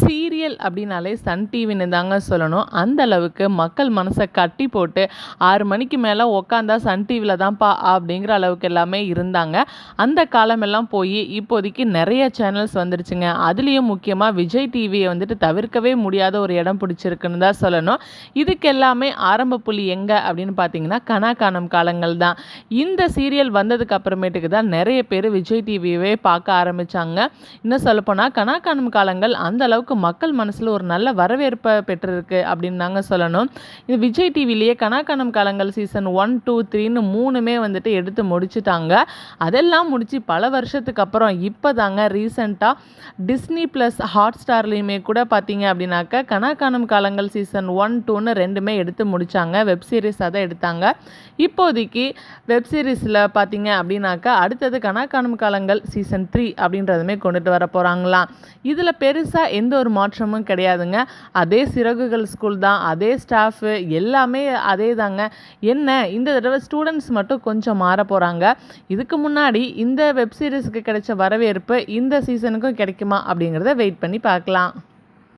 Serial அப்படின்னாலே Sun டிவின்னு தாங்க சொல்லணும். அந்த அளவுக்கு மக்கள் மனசை கட்டி போட்டு ஆறு மணிக்கு மேலே உக்காந்தா சன் டிவியில் தான்ப்பா அப்படிங்கிற அளவுக்கு எல்லாமே இருந்தாங்க. அந்த காலமெல்லாம் போய் இப்போதைக்கு நிறைய சேனல்ஸ் வந்துருச்சுங்க. அதுலேயும் முக்கியமாக விஜய் டிவியை வந்துட்டு தவிர்க்கவே முடியாத ஒரு இடம் பிடிச்சிருக்குன்னு தான் சொல்லணும். இதுக்கு எல்லாமே ஆரம்ப புள்ளி எங்கே அப்படின்னு பார்த்தீங்கன்னா கனா காணும் காலங்கள் தான். இந்த சீரியல் வந்ததுக்கு அப்புறமேட்டுக்கு தான் நிறைய பேர் விஜய் டிவியவே பார்க்க ஆரம்பித்தாங்க இன்னும் சொல்லப்போனால் கனா காணும் காலங்கள் அந்த அளவுக்கு மக்கள் மனசில் ஒரு நல்ல வரவேற்பை பெற்றிருக்கு அப்படின்னு நாங்கள் சொல்லணும். இது விஜய் டிவிலேயே கனாக்கணம் காலங்கள் சீசன் ஒன் டூ த்ரீன்னு மூணுமே வந்துட்டு எடுத்து முடிச்சுட்டாங்க. அதெல்லாம் முடித்து பல வருஷத்துக்கு அப்புறம் இப்போ தாங்க ரீசெண்டாக டிஸ்னி ப்ளஸ் ஹாட் ஸ்டார்லேயுமே கூட பார்த்தீங்க அப்படின்னாக்கா கனாக்கானம் காலங்கள் சீசன் ஒன் டூன்னு ரெண்டுமே எடுத்து முடித்தாங்க வெப் சீரிஸாக தான் எடுத்தாங்க. இப்போதைக்கு வெப் சீரிஸில் பார்த்தீங்க அப்படின்னாக்கா அடுத்தது கனாக்கானம் காலங்கள் சீசன் த்ரீ அப்படின்றதுமே கொண்டுட்டு வர போகிறாங்களாம் இதில் பெருசாக எந்த ஒரு மாற்றமும் கிடையாதுங்க. அதே சிறகுகள் ஸ்கூல் தான் அதே ஸ்டாஃபு எல்லாமே அதே தாங்க என்ன இந்த தடவை ஸ்டூடெண்ட்ஸ் மட்டும் கொஞ்சம் மாற போகிறாங்க இதுக்கு முன்னாடி இந்த வெப்சீரிஸ்க்கு கிடைச்ச வரவேற்பு இந்த சீசனுக்கும் கிடைக்குமா அப்படிங்கிறத வெயிட் பண்ணி பார்க்கலாம்.